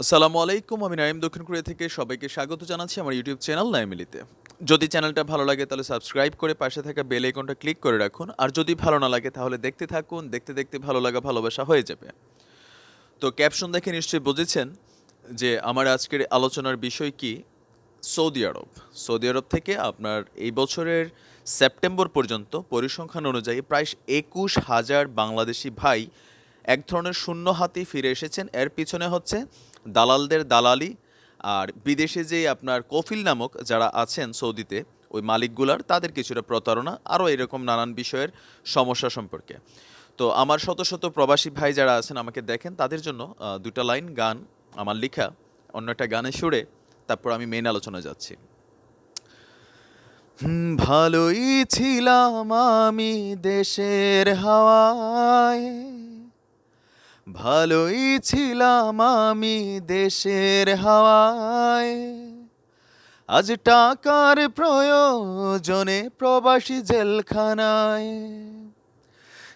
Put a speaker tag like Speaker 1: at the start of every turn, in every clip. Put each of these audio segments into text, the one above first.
Speaker 1: আসসালামু আলাইকুম, আমি নাইম দক্ষিণ কোরিয়া থেকে সবাইকে স্বাগত জানাচ্ছি আমার ইউটিউব চ্যানেল নাইমিলিতে। যদি চ্যানেলটা ভালো লাগে তাহলে সাবস্ক্রাইব করে পাশে থাকা বেল আইকনটা ক্লিক করে রাখুন, আর যদি ভালো না লাগে তাহলে দেখতে থাকুন, দেখতে দেখতে ভালো লাগা, ভালোবাসা হয়ে যাবে। তো ক্যাপশন দেখে নিশ্চয়ই বুঝেছেন যে আমার আজকের আলোচনার বিষয় কি? সৌদি আরব। সৌদি আরব থেকে আপনার এই বছরের সেপ্টেম্বর পর্যন্ত পরিসংখ্যান অনুযায়ী প্রায় একুশ হাজার বাংলাদেশি ভাই এক ধরনের শূন্য হাতি ফিরে এসেছেন। এর পিছনে হচ্ছে দালালদের দালালি আর বিদেশে যে আপনার কফিল নামক যারা আছেন সৌদিতে, ওই মালিকগুলার তাদের কিছুটা প্রতারণা, আরও এরকম নানান বিষয়ের সমস্যা সম্পর্কে। তো আমার শত শত প্রবাসী ভাই যারা আছেন, আমাকে দেখেন, তাদের জন্য দুটা লাইন, গান, আমার লেখা, অন্য একটা গানে সুরে, তারপর আমি মেন আলোচনা যাচ্ছি। ভালোই ছিলাম আমি দেশের হাওয়ায়। ভালোই ছিলাম আমি দেশের হাওয়ায়। আজ টাকার প্রয়োজনে প্রবাসী জেলখানায়।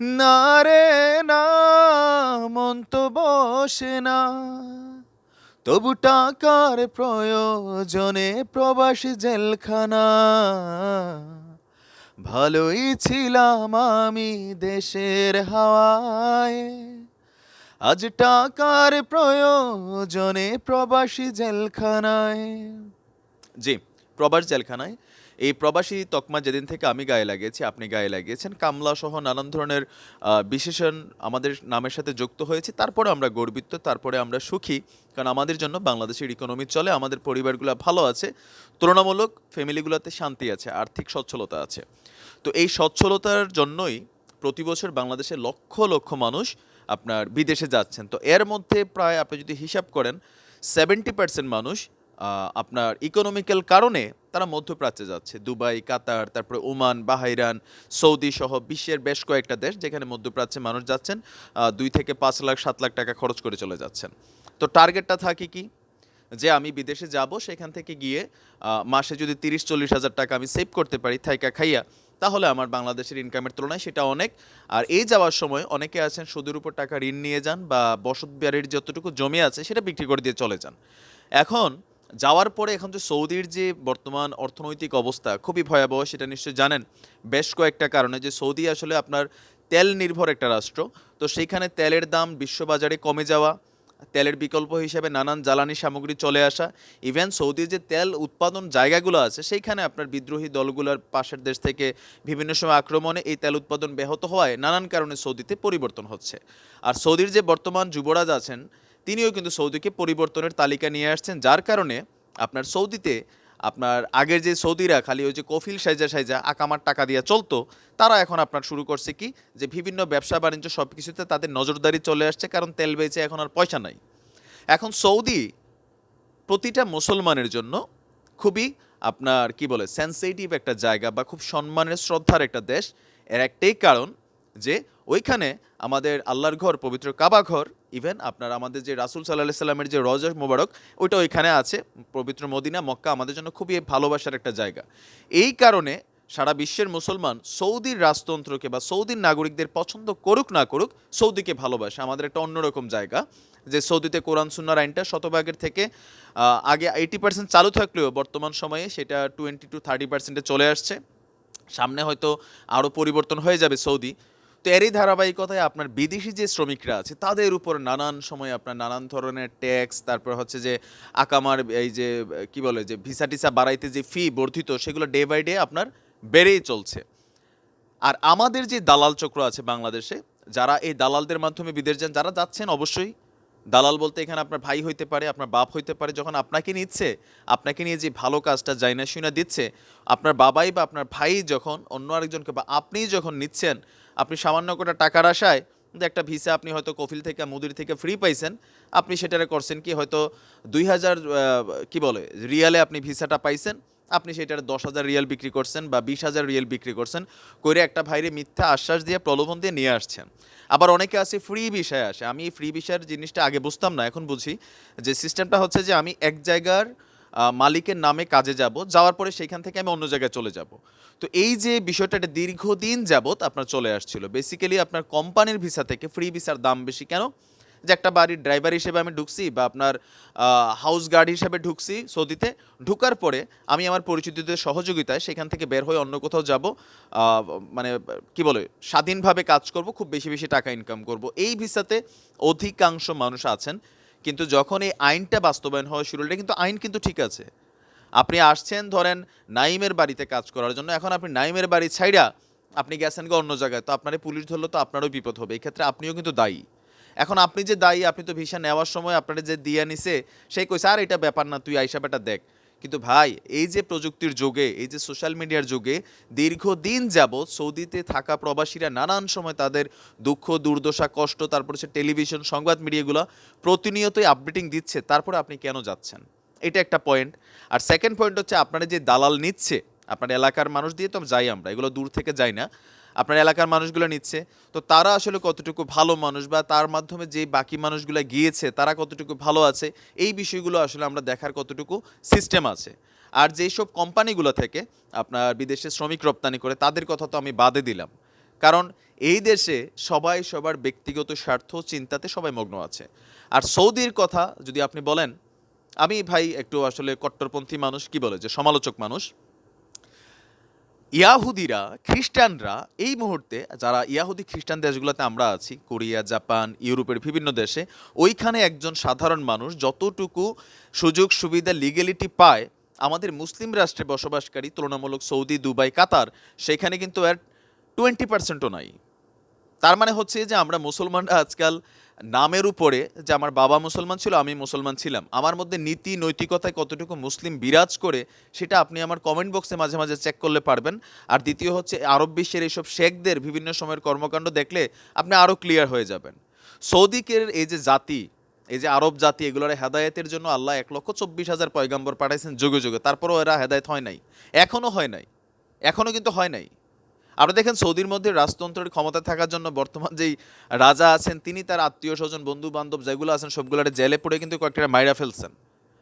Speaker 1: না রে, না, মন তো বসে না। তবু টাকার প্রয়োজনে প্রবাসী জেলখানা। ভালোই ছিলাম আমি দেশের হাওয়ায়। আজ টাকার প্রয়োজনে প্রবাসী জেলখানায়। জি, প্রবাস জেলখানায়। এই প্রবাসী তকমা যেদিন থেকে আমি গায়ে লাগিয়েছি, আপনি গায়ে লাগিয়েছেন। কামলা সহ নানান ধরনের বিশেষণ আমাদের নামের সাথে যুক্ত হয়েছে। তারপরে আমরা গর্বিত, তারপরে আমরা সুখী। কারণ আমাদের জন্য বাংলাদেশের ইকোনমি চলে, আমাদের পরিবারগুলো ভালো আছে। তুলনামূলক ফ্যামিলিগুলোতে শান্তি আছে, আর্থিক সচ্ছলতা আছে। তো এই সচ্ছলতার জন্যই প্রতি বছর বাংলাদেশে লক্ষ লক্ষ মানুষ আপনার বিদেশে যাচ্ছেন। তো এর মধ্যে প্রায় আপনি যদি হিসাব করেন সেভেন্টি পার্সেন্ট মানুষ আপনার ইকোনমিক্যাল কারণে তারা মধ্যপ্রাচ্যে যাচ্ছে। দুবাই, কাতার, তারপরে ওমান বাহাইরান সৌদি সহ বিশ্বের বেশ কয়েকটা দেশ যেখানে মধ্যপ্রাচ্যে মানুষ যাচ্ছেন দুই থেকে পাঁচ লাখ, সাত লাখ টাকা খরচ করে চলে যাচ্ছেন। তো টার্গেটটা থাকে কি? যে আমি বিদেশে যাব, সেখান থেকে গিয়ে মাসে যদি তিরিশ, চল্লিশ হাজার টাকা আমি সেভ করতে পারি, থাইকা খাইয়া তাহলে আমার বাংলাদেশের ইনকামের তুলনায় সেটা অনেক। আর এই যাওয়ার সময় অনেকে আছেন সুদের উপর টাকা ঋণ নিয়ে যান বা বসত বাড়ির যতটুকু জমি আছে সেটা বিক্রি করে দিয়ে চলে যান। এখন যাওয়ার পরে এখন যে সৌদির যে বর্তমান অর্থনৈতিক অবস্থা খুবই ভয়াবহ, সেটা নিশ্চয়ই জানেন। বেশ কয়েকটা কারণে যে সৌদি আসলে আপনার তেল নির্ভর একটা রাষ্ট্র, তো সেইখানে তেলের দাম বিশ্ববাজারে কমে যাওয়া তেলের বিকল্প হিসেবে নানান জ্বালানি সামগ্রী চলে আসা, ইভেন সৌদির যে তেল উৎপাদন জায়গাগুলো আছে, সেইখানে আপনার বিদ্রোহী দলগুলোর পাশের দেশ থেকে বিভিন্ন সময় আক্রমণে এই তেল উৎপাদন ব্যাহত হওয়ায় নানান কারণে সৌদিতে পরিবর্তন হচ্ছে। আর সৌদির যে বর্তমান যুবরাজ আছেন, তিনিও কিন্তু সৌদিকে পরিবর্তনের তালিকা নিয়ে আসছেন, যার কারণে আপনার সৌদিতে আপনার আগের যে সৌদিরা, খালি ওই যে কফিল সাইজা সাইজা আকামার টাকা দিয়ে চলতো, তারা এখন আপনার শুরু করছে কি, যে বিভিন্ন ব্যবসা বাণিজ্য সব কিছুতে তাদের নজরদারি চলে আসছে, কারণ তেল বেচে এখন আর পয়সা নাই। এখন সৌদি প্রতিটা মুসলমানের জন্য খুবই আপনার কি বলে সেন্সিটিভ একটা জায়গা বা খুব সম্মানের, শ্রদ্ধার একটা দেশ। এর একটাই কারণ যে ওইখানে আমাদের আল্লাহর ঘর, পবিত্র কাবা ঘর ইভেন আপনার আমাদের যে রাসুল সাল্লাহ সাল্লামের যে রজা মোবারক ওইটা ওইখানে আছে, পবিত্র মদিনা, মক্কা আমাদের জন্য খুবই ভালোবাসার একটা জায়গা। এই কারণে সারা বিশ্বের মুসলমান সৌদির রাজতন্ত্রকে বা সৌদির নাগরিকদের পছন্দ করুক না করুক, সৌদিকে ভালোবাসে। আমাদের একটা অন্যরকম জায়গা, যে সৌদিতে কোরআন সুন্নার আইনটা শতভাগের থেকে আগে এইটি পার্সেন্ট চালু থাকলেও বর্তমান সময়ে সেটা টোয়েন্টি টু থার্টি পার্সেন্টে চলে আসছে। সামনে হয়তো আরও পরিবর্তন হয়ে যাবে সৌদি। তো এরই ধারাবাহিকতায় আপনার বিদেশি যে শ্রমিকরা আছে, তাদের উপর নানান সময় আপনার নানান ধরনের ট্যাক্স, তারপর হচ্ছে যে আকামার এই যে, কি বলে, যে ভিসা টিসা বাড়াইতে যে ফি বর্ধিত, সেগুলো ডে বাই ডে আপনার বেড়েই চলছে। আর আমাদের যে দালাল চক্র আছে বাংলাদেশে, যারা এই দালালদের মাধ্যমে বিদেশ যান, যারা যাচ্ছেন অবশ্যই। দালাল বলতে এখানে আপনার ভাই হইতে পারে, আপনার বাপ হইতে পারে, যখন আপনাকে নিচ্ছে, আপনাকে নিয়ে যে ভালো কাজটা যাই শুনে দিচ্ছে, আপনার বাবাই বা আপনার ভাই যখন অন্য আরেকজনকে বা আপনিই যখন নিচ্ছেন আপনি সামান্য করে টাকার আশায় যে একটা ভিসা আপনি হয়তো কফিল থেকে, মুদির থেকে ফ্রি পাইছেন, আপনি সেটারে করছেন কি হয়তো দুই হাজার কি বলে, রিয়ালে আপনি ভিসাটা পাইছেন, আপনি সেটার দশ হাজার রিয়াল বিক্রি করছেন বা বিশ হাজার রিয়াল বিক্রি করছেন করে একটা ভাইরে মিথ্যা আশ্বাস দিয়ে প্রলোভন দিয়ে নিয়ে আসছেন। আবার অনেকে আছে ফ্রি বিষয়ে আসে। আমি ফ্রি বিষয়ের জিনিসটা আগে বুঝতাম না, এখন বুঝি যে সিস্টেমটা হচ্ছে যে আমি এক জায়গার মালিকের নামে কাজে যাব, যাওয়ার পরে সেইখান থেকে আমি অন্য জায়গায় চলে যাব। তো এই যে বিষয়টা, এটা দীর্ঘদিন যাবৎ আপনার চলে আসছিল। বেসিক্যালি আপনার কোম্পানির ভিসা থেকে ফ্রি ভিসার দাম বেশি। কেন? যে একটা বাড়ির ড্রাইভার হিসেবে আমি ঢুকছি বা আপনার হাউস গার্ড হিসেবে ঢুকছি সৌদিতে, ঢুকার পরে আমি আমার পরিচিতদের সহযোগিতায় সেখান থেকে বের হয়ে অন্য কোথাও যাব মানে কি বলে, স্বাধীনভাবে কাজ করব, খুব বেশি বেশি টাকা ইনকাম করব। এই ভিসাতে অধিকাংশ মানুষ আছেন। কিন্তু যখন এই আইনটা বাস্তবায়ন হয় হলো, কিন্তু আইন কিন্তু ঠিক আছে। আপনি আসছেন ধরেন নাইমের বাড়িতে কাজ করার জন্য এখন আপনি নাইমের বাড়ি ছাইড়া আপনি গেছেন গো অন্য জায়গায় তো আপনার পুলিশ ধরলো তো আপনারও বিপদ হবে এক্ষেত্রে ক্ষেত্রে আপনিও কিন্তু দায়ী। এখন আপনি যে দায়ী আপনি তো ভিসা নেওয়ার সময় আপনারা যে দিয়ে নিছে সেই কইছে আর এটা ব্যাপার না তুই আইসা বেটা দেখ। কিন্তু ভাই, এই যে প্রযুক্তির যুগে, এই যে সোশ্যাল মিডিয়ার যুগে, দীর্ঘদিন যাবৎ সৌদিতে থাকা প্রবাসীরা নানান সময় তাদের দুঃখ, দুর্দশা, কষ্ট, তারপর হচ্ছে টেলিভিশন সংবাদ মিডিয়াগুলো প্রতিনিয়তই আপডেটিং দিচ্ছে। তারপরে আপনি কেন যাচ্ছেন? এটা একটা পয়েন্ট আর সেকেন্ড পয়েন্ট হচ্ছে আপনারা যে দালাল নিচ্ছে, আপনার এলাকার মানুষ দিয়ে তো যাই আমরা, এগুলো দূর থেকে যাই না। আপনার এলাকার মানুষগুলো নিচ্ছে। তো তারা আসলে কতটুকু ভালো মানুষ বা তার মাধ্যমে যে বাকি মানুষগুলো গিয়েছে, তারা কতটুকু ভালো আছে, এই বিষয়গুলো আসলে আমরা দেখার কতটুকু সিস্টেম আছে। আর যেই সব কোম্পানিগুলো থেকে আপনার বিদেশে শ্রমিক রপ্তানি করে, তাদের কথা তো আমি বাদে দিলাম। কারণ এই দেশে সবাই সবার ব্যক্তিগত স্বার্থ চিন্তাতে সবাই মগ্ন আছে। আর সৌদির কথা যদি আপনি বলেন, আমি ভাই একটু আসলে কট্টরপন্থী মানুষ, কি বলে যে সমালোচক মানুষ ইয়াহুদিরা, খ্রিস্টানরা এই মুহূর্তে, যারা ইয়াহুদি খ্রিস্টান দেশগুলোতে আমরা আছি, কোরিয়া, জাপান, ইউরোপের বিভিন্ন দেশে, ওইখানে একজন সাধারণ মানুষ যতটুকু সুযোগ সুবিধা লিগেলিটি পায়, আমাদের মুসলিম রাষ্ট্রে বসবাসকারী, তুলনামূলক সৌদি, দুবাই, কাতার, সেখানে কিন্তু এর টোয়েন্টি পার্সেন্টও নাই। তার মানে হচ্ছে যে আমরা মুসলমানরা আজকাল নামের উপরে যে আমার বাবা মুসলমান ছিল, আমি মুসলমান ছিলাম। আমার মধ্যে নীতি, নৈতিকতায় কতটুকু মুসলিম বিরাজ করে, সেটা আপনি আমার কমেন্ট বক্সে মাঝে মাঝে চেক করলে পারবেন। আর দ্বিতীয় হচ্ছে, আরব বিশ্বের এইসব শেখদের বিভিন্ন সময়ের কর্মকাণ্ড দেখলে আপনি আরও ক্লিয়ার হয়ে যাবেন। সৌদিকের এই যে জাতি, এই যে আরব জাতি, এগুলোর হেদায়েতের জন্য আল্লাহ এক লক্ষ চব্বিশ হাজার পয়গাম্বর পাঠাইছেন যুগে যুগে। তারপরেও এরা হেদায়েত হয় নাই। এখনও হয় নাই। এখনও কিন্তু হয় নাই। আমরা দেখেন সৌদির মধ্যে রাজতন্ত্রের ক্ষমতা থাকার জন্য বর্তমান যেই রাজা আছেন, তিনি তার আত্মীয় স্বজন বন্ধু বান্ধব যেগুলো আছেন, সবগুলোর জেলে পড়ে কিন্তু কয়েকটা মাইরা ফেলছেন।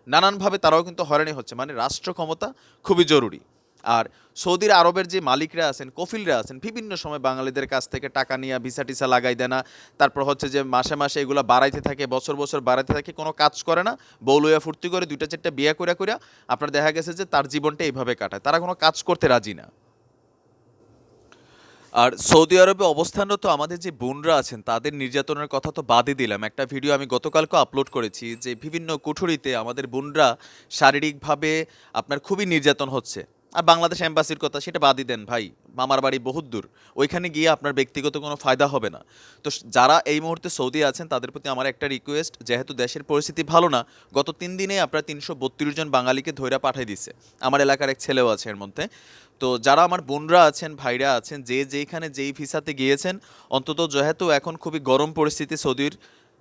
Speaker 1: নানানভাবে তারাও কিন্তু হয়রানি হচ্ছে মানে রাষ্ট্র ক্ষমতা খুবই জরুরি। আর সৌদির আরবের যে মালিকরা আছেন, কফিলরা আছেন, বিভিন্ন সময় বাঙালিদের কাছ থেকে টাকা নিয়ে ভিসা টিসা লাগাই দেয় না। তারপর হচ্ছে যে মাসে মাসে এগুলো বাড়াইতে থাকে, বছর বছর বাড়াইতে থাকে, কোনো কাজ করে না। বৌলুয়া ফুর্তি করে, দুইটা চারটা বিয়ে করে করে আপনার দেখা গেছে যে তার জীবনটা এইভাবে কাটায়। তারা কোনো কাজ করতে রাজি না। আর সৌদি আরবে অবস্থানরত আমাদের যে বোনরা আছেন, তাদের নির্যাতনের কথা তো বাদই দিলাম। একটা ভিডিও আমি গতকালকে আপলোড করেছি যে বিভিন্ন কুঠুরিতে আমাদের বোনরা শারীরিকভাবে আপনার খুবই নির্যাতন হচ্ছে। আর বাংলাদেশ এম্বাসির কথা সেটা বাদই দেন ভাই, মামার বাড়ি বহুত দূর, ওইখানে গিয়ে আপনার ব্যক্তিগত কোনো ফায়দা হবে না। তো যারা এই মুহূর্তে সৌদি আছেন, তাদের প্রতি আমার একটা রিকোয়েস্ট যেহেতু দেশের পরিস্থিতি ভালো না, গত তিন দিনে আপনার তিনশো বত্রিশ জন বাঙালিকে ধৈরা পাঠিয়ে দিছে আমার এলাকার এক ছেলেও আছে এর মধ্যে। তো যারা আমার বোনরা আছেন, ভাইরা আছেন, যে যেইখানে যেই ভিসাতে গিয়েছেন, অন্তত যেহেতু এখন খুবই গরম পরিস্থিতি, সৌদির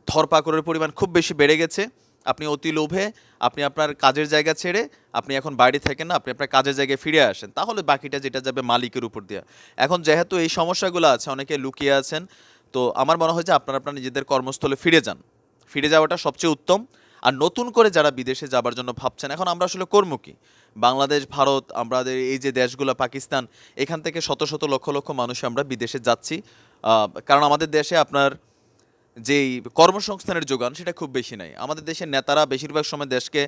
Speaker 1: ধরপাকড়ের পরিমাণ খুব বেশি বেড়ে গেছে আপনি অতি লোভে, আপনি আপনার কাজের জায়গা ছেড়ে, আপনি এখন বাইরে থাকেন না, আপনি আপনার কাজের জায়গায় ফিরে আসেন। তাহলে বাকিটা যেটা যাবে মালিকের উপর দিয়ে। এখন যেহেতু এই সমস্যাগুলো আছে, অনেকে লুকিয়ে আছেন, তো আমার মনে হয় যে আপনারা আপনার নিজেদের কর্মস্থলে ফিরে যান। ফিরে যাওয়াটা সবচেয়ে উত্তম। আর নতুন করে যারা বিদেশে যাবার জন্য ভাবছেন, এখন আমরা আসলে কর্ম কি? বাংলাদেশ, ভারত, আমাদের এই যে দেশগুলো, পাকিস্তান, এখান থেকে শত শত লক্ষ লক্ষ মানুষ আমরা বিদেশে যাচ্ছি। কারণ আমাদের দেশে আপনার যেই কর্মসংস্থানের যোগান, সেটা খুব বেশি নাই। আমাদের দেশের নেতারা বেশিরভাগ সময় দেশকে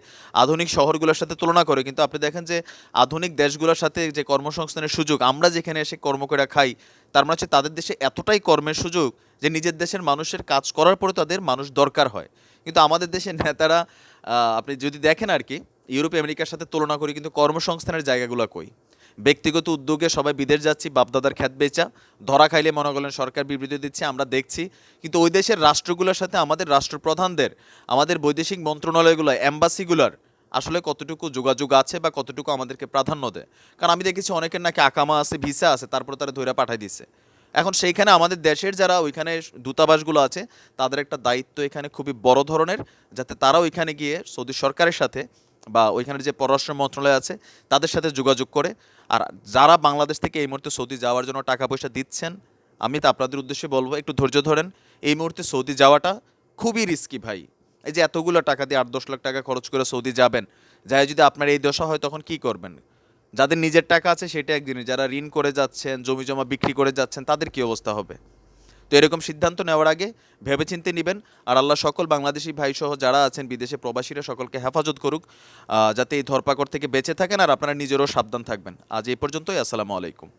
Speaker 1: আধুনিক শহরগুলোর সাথে তুলনা করে। কিন্তু আপনি দেখেন যে আধুনিক দেশগুলোর সাথে যে কর্মসংস্থানের সুযোগ, আমরা যেখানে এসে কর্ম করে খাই, তার মানে হচ্ছে তাদের দেশে এতটাই কর্মের সুযোগ যে নিজের দেশের মানুষের কাজ করার পরে তাদের মানুষ দরকার হয়। কিন্তু আমাদের দেশের নেতারা আপনি যদি দেখেন আর কি, ইউরোপ, আমেরিকার সাথে তুলনা করি, কিন্তু কর্মসংস্থানের জায়গাগুলো কই? ব্যক্তিগত উদ্যোগে সবাই বিদেশ যাচ্ছি, বাপদাদার খ্যাত বেচা, ধরা খাইলে মনে করলেন সরকার বিবৃতি দিচ্ছে, আমরা দেখছি। কিন্তু ওই দেশের রাষ্ট্রগুলোর সাথে আমাদের রাষ্ট্রপ্রধানদের, আমাদের বৈদেশিক মন্ত্রণালয়গুলো অ্যাম্বাসিগুলার আসলে কতটুকু যোগাযোগ আছে বা কতটুকু আমাদেরকে প্রাধান্য দেয়? কারণ আমি দেখেছি অনেকের নাকি আকামা আছে, ভিসা আছে, তারপর তারা ধরে পাঠাই দিচ্ছে। এখন সেইখানে আমাদের দেশের যারা ওইখানে দূতাবাসগুলো আছে, তাদের একটা দায়িত্ব এখানে খুবই বড় ধরনের, যাতে তারা ওইখানে গিয়ে সৌদি সরকারের সাথে বা ওইখানের যে পররাষ্ট্র মন্ত্রণালয় আছে, তাদের সাথে যোগাযোগ করে। আর যারা বাংলাদেশ থেকে এই মুহূর্তে সৌদি যাওয়ার জন্য টাকা পয়সা দিচ্ছেন, আমি তো আপনাদের উদ্দেশ্যে বলব, একটু ধৈর্য ধরেন, এই মুহূর্তে সৌদি যাওয়াটা খুবই রিস্কি ভাই। এই যে এতগুলো টাকা দিয়ে আট দশ লাখ টাকা খরচ করে সৌদি যাবেন, যাই যদি আপনার এই দশা হয় তখন কি করবেন? যাদের নিজের টাকা আছে সেটা একদিনই যারা ঋণ করে যাচ্ছেন, জমি জমা বিক্রি করে যাচ্ছেন, তাদের কি অবস্থা হবে? তো এরকম সিদ্ধান্ত নেওয়ার আগে ভেবেচিন্তে নেবেন। আর আল্লাহ সকল বাংলাদেশি ভাই সহ যারা আছেন, বিদেশে প্রবাসীরা সকলকে হেফাজত করুক যাতে এই ধরপাকড় থেকে বেঁচে থাকেন আর আপনারা নিজেরও সাবধান থাকবেন। আজ এই পর্যন্তই, আসসালামু আলাইকুম।